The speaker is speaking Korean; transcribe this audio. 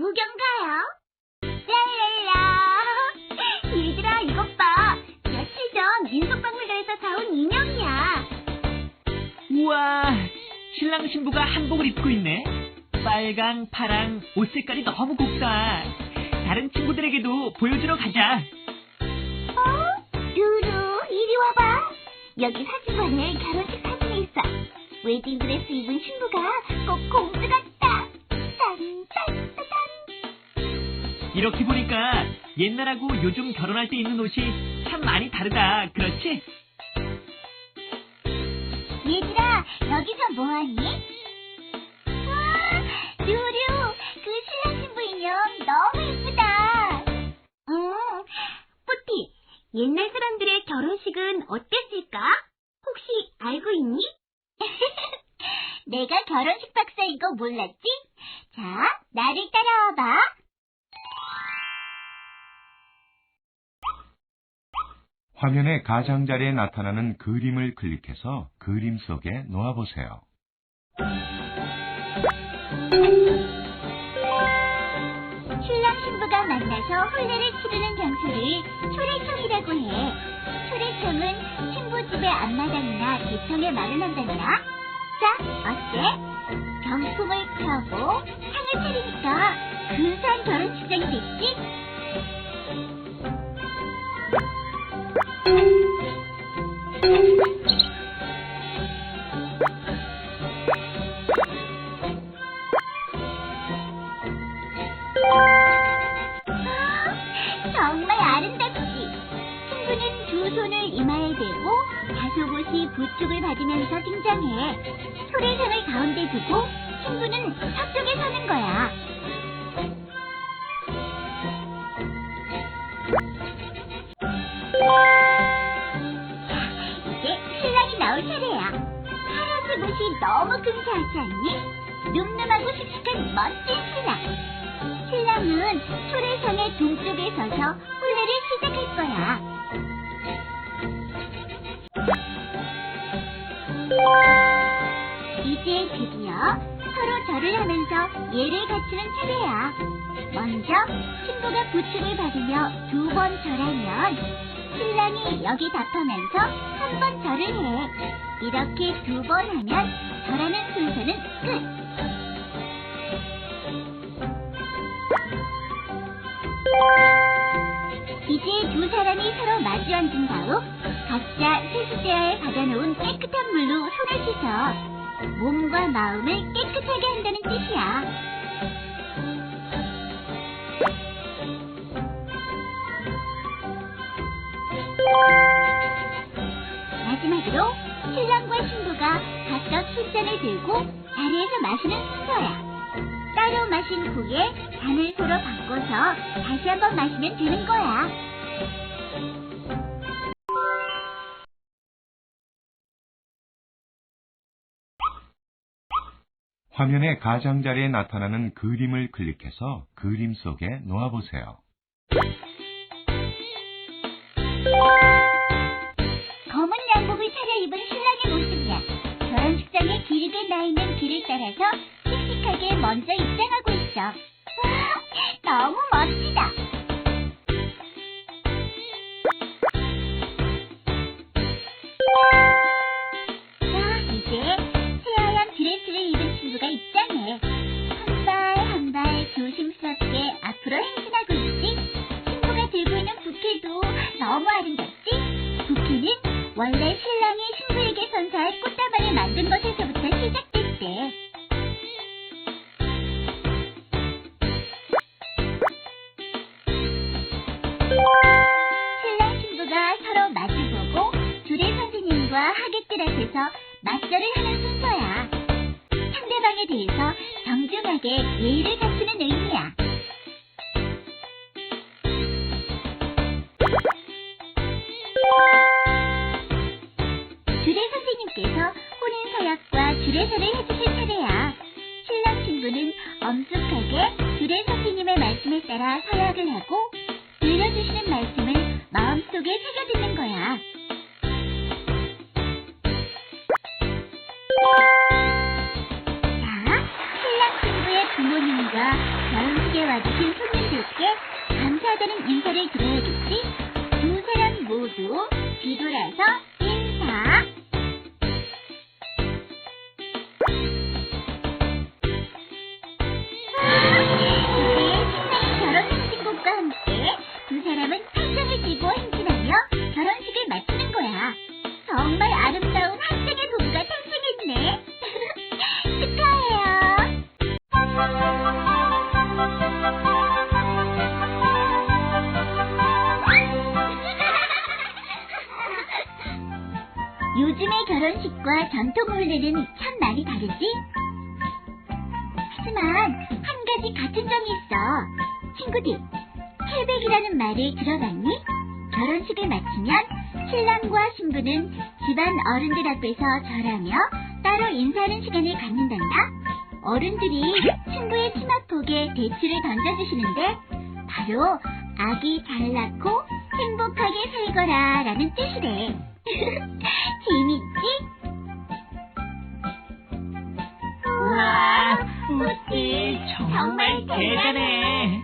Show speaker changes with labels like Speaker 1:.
Speaker 1: 구경 가요. 짤랄라. 얘들아, 이것 봐. 며칠 전 민속박물관에서 사온 인형이야.
Speaker 2: 우와, 신랑 신부가 한복을 입고 있네. 빨강, 파랑, 옷 색깔이 너무 곱다. 다른 친구들에게도 보여주러 가자.
Speaker 1: 어? 루루, 이리 와봐. 여기 사진관에 결혼식 사진이 있어. 웨딩드레스 입은 신부가 꼭 공주 같다.
Speaker 2: 이렇게 보니까 옛날하고 요즘 결혼할 때 입는 옷이 참 많이 다르다. 그렇지?
Speaker 1: 얘들아, 여기서 뭐하니? 와, 루루, 그 신랑 신부 인형 너무 예쁘다. 음, 뿌띠, 옛날 사람들의 결혼식은 어땠을까? 혹시 알고 있니? 내가 결혼식 박사인 거 몰랐지? 자, 나를 따라와봐.
Speaker 3: 화면의 가장자리에 나타나는 그림을 클릭해서 그림 속에 놓아보세요.
Speaker 1: 신랑 신부가 만나서 혼례를 치르는 장소를 초래청이라고 해. 초래청은 신부 집의 앞마당이나 대청에 마련한단다. 자, 어때? 경품을 펴고 상을 차리니까 근사한 결혼식장이 됐지? 정말 아름답지? 신부는 두 손을 이마에 대고 다소곳이 부축을 받으면서 등장해. 초래상을 가운데 두고 신부는 서쪽에 서는 거야. 너무 근사하지 않니? 늠름하고 씩씩한 멋진 신랑. 신랑은 초래상의 동쪽에 서서 혼례를 시작할 거야. 이제 드디어 서로 절을 하면서 예를 갖추는 차례야. 먼저 신부가 부축을 받으며 두 번 절하면 신랑이 여기 답하면서 한 번 절을 해. 이렇게 두 번 하면 절하는 순서는 끝. 이제 두 사람이 서로 마주 앉은 다음 각자 세수대야에 받아놓은 깨끗한 물로 손을 씻어 몸과 마음을 깨끗하게 한다는 뜻이야. 마지막으로 신랑과 신부가 각각 술잔을 들고 자리에서 마시는 순서야. 따로 마신 후에 잔을 서로 바꿔서 다시 한번 마시면 되는 거야.
Speaker 3: 화면의 가장자리에 나타나는 그림을 클릭해서 그림 속에 놓아보세요.
Speaker 1: 양복을 차려입은 신랑의 모습이야. 결혼식장에 길게 나 있는 길을 따라서 씩씩하게 먼저 입장하고 있어. 와, 너무 멋지다. 자, 이제 새하얀 드레스를 입은 친구가 입장해. 한 발 한 발 조심스럽게 앞으로 행진하고 있지. 친구가 들고 있는 부케도 너무 아름답지? 원래 신랑이 신부에게 선사할 꽃다발을 만든 것에서부터 시작됐대. 신랑 신부가 서로 마주보고 둘의 선생님과 하객들 앞에서 맞절을 하는 순서야. 상대방에 대해서 정중하게 예의를 갖추는 의미야. 선생님께서 혼인 서약과 주례서를 해주실 차례야. 신랑 신부는 엄숙하게 주례 선생님의 말씀에 따라 서약을 하고 들려주시는 말씀을 마음속에 새겨듣는 거야. 자, 신랑 신부의 부모님과 결혼식에 와주신 손님들께 감사하다는 인사를 드려야겠지? 두 사람 모두 뒤돌아서 결혼식과 전통 혼례는 참 많이 다르지? 하지만 한 가지 같은 점이 있어. 친구들, 태백이라는 말을 들어봤니? 결혼식을 마치면 신랑과 신부는 집안 어른들 앞에서 절하며 따로 인사하는 시간을 갖는단다. 어른들이 신부의 치마폭에 대추를 던져주시는데 바로 아기 잘 낳고 행복하게 살거라 라는 뜻이래.
Speaker 2: 우와, 뿌띠 정말 대단해.